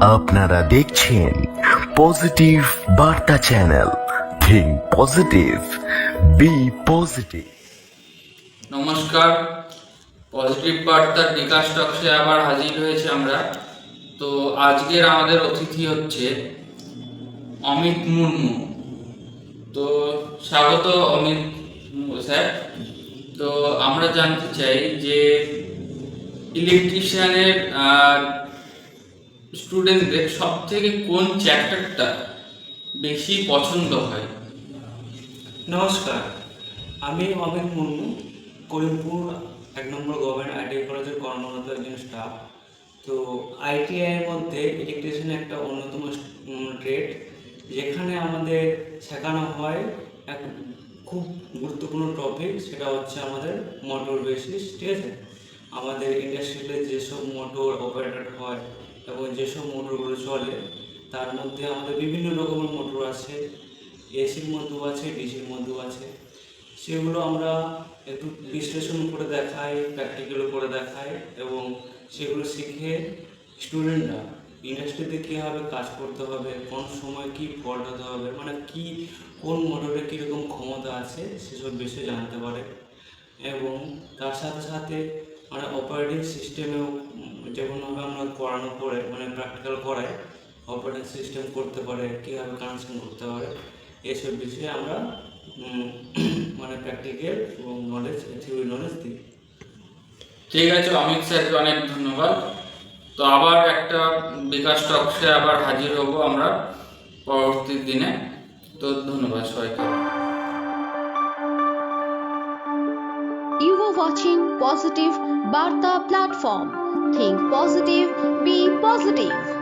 আপনারা দেখছেন পজিটিভ বার্তা channel. Think positive be positive নমস্কার। পজিটিভ বার্তার বিকাশ টক্সে আবার হাজির হয়েছে আমরা। তো আজকের আমাদের অতিথি হচ্ছে অমিত মুর্মু। তো স্বাগত অমিত স্যার। তো আমরা জানতে চাই যে ইলেকট্রিশিয়ানের স্টুডেন্টদের সব থেকে কোন চ্যাপ্টারটা বেশি পছন্দ হয়? নমস্কার, আমি অমিত মুর্মু, করিমপুর এক নম্বর গভর্নমেন্ট আইটিআই কলেজের কর্মরত একজন স্টাফ তো আইটিআইয়ের মধ্যে ইলেকট্রিশিয়ান একটা অন্যতম ট্রেড যেখানে আমাদের শেখানো হয় এক খুব গুরুত্বপূর্ণ টপিক সেটা হচ্ছে আমাদের মোটর বেসিস ঠিক আছে? আমাদের ইন্ডাস্ট্রিতে যেসব মোটর অপারেটেড হয় এবং যেসব মোটরগুলো চলে, তার মধ্যে আমাদের বিভিন্ন রকমের মোটর আছে। এসির মধ্যেও আছে ডিসির মধ্যেও আছে। সেগুলো আমরা একটু বিশ্লেষণ করে দেখাই প্র্যাকটিক্যাল করে দেখাই এবং সেগুলো শিখে স্টুডেন্টরা ইন্ডাস্ট্রিতে কীভাবে কাজ করতে হবে, কোন সময় কী ফল্ট হতে হবে মানে কি, কোন মোটরে কীরকম ক্ষমতা আছে, সেসব বিষয়ে জানতে পারে। এবং তার সাথে সাথে মানে অপারেটিং সিস্টেমেও যেমনভাবে আমরা করানো পরে মানে প্র্যাকটিক্যাল করাই অপারেটিং সিস্টেম করতে পারে কীভাবে কানেকশন করতে পারে এসব বিষয়ে আমরা মানে প্র্যাকটিক্যাল এবং নলেজ থিওরি নলেজ দিই। ঠিক আছে অমিত স্যারকে অনেক ধন্যবাদ। তো আবার একটা বিকাশ টক্সে আবার হাজির হব আমরা পরবর্তী দিনে। তো ধন্যবাদ সবাইকে। You were watching Positive Bartha platform. Think positive, be positive.